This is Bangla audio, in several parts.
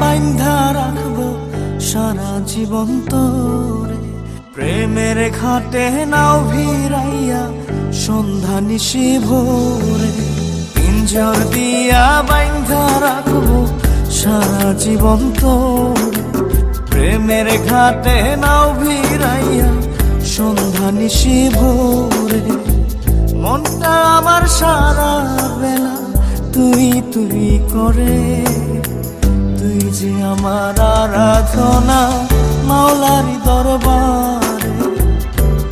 বাইন্ধা রাখব সারা জীবন তোরে। প্রেমের ঘাটে নাও ভিড়াইয়া সন্ধ্যা নিশি ভোরে। পিঞ্জর দিয়া বাইন্ধা রাখব সারা জীবন তোরে। প্রেমের ঘাটে নাও ভিড়াইয়া সন্ধ্যা নিশি ভোরে। মনটা আমার সারা তুই করে, তুই যে আমার আরাধনা, মাওলারি দরবারে।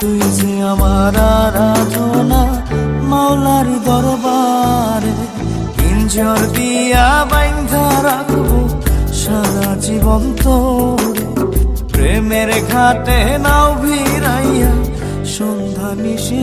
তুই যে আমার আরাধনা, মাওলারি দরবারে। পিঞ্জর দিয়া বাইন্ধা রাখব সারা জীবন তোরে। প্রেমের ঘাটে নাও ভিড়াইয়া, সন্ধ্যা নিশি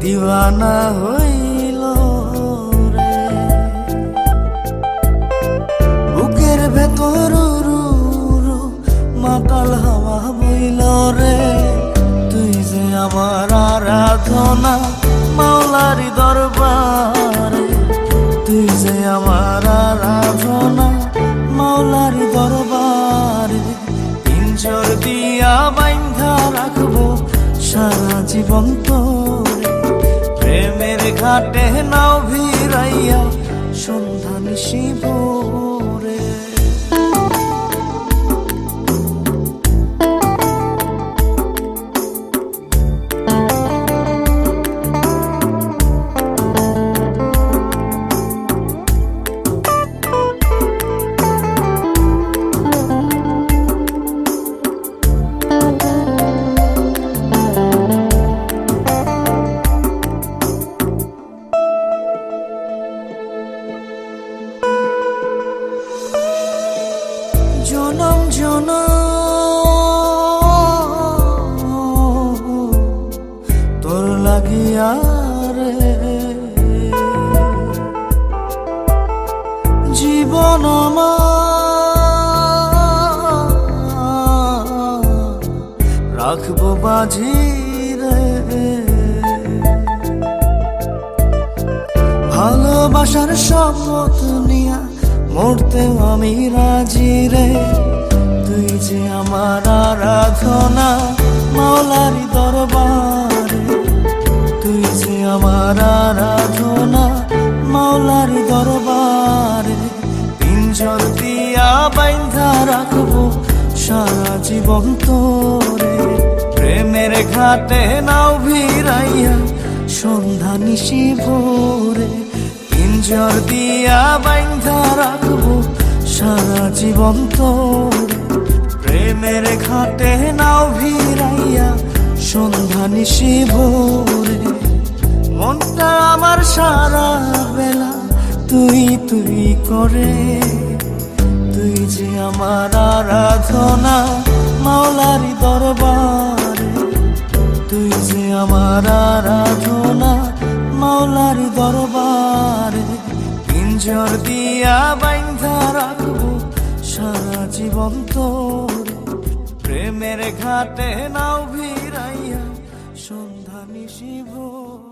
দিওয়ানা হইল রে। বুকের ভেতর মাতাল হাওয়া বইল রে। তুই যে আমার আরাধনা মাওলারি দরবারে, তুই যে আমার সারা জীবন তোরে। প্রেমের ঘাটে নাও ভিড়াইয়া সন্ধান নিশি তোর লাগিয়া রে। রাখব ভালোবাসার শপথ নিয়া মরতে আমি রাজি রে। আমার আরাধনা মাওলারি দরবারে। তুই যে আমার আরাধনা মাওলারি দরবারে। পিঞ্জর দিয়া বাইন্ধা রাখব সারা জীবন তোরে। প্রেমের ঘাটে নাও ভিড়াইয়া সন্ধ্যা নিশি ভোরে। পিঞ্জর দিয়া বাইন্ধা রাখব সারা জীবন তোরে। প্রেমের ঘাটে নাও ভিড়াইয়া, সন্ধ্যা নিশি ভোরে। মনটা আমার সারা বেলা, তুই তুই করে। তুই যে আমার আরাধনা মাওলারি দরবারে। তুই যে আমার আরাধনা মাওলারি দরবারে। পিঞ্জর দিয়া বাইন্ধা রাখব সারা জীবন প্রেমের ঘাটে নাও ভিড়াইয়া সন্ধ্যা নিশি ভোর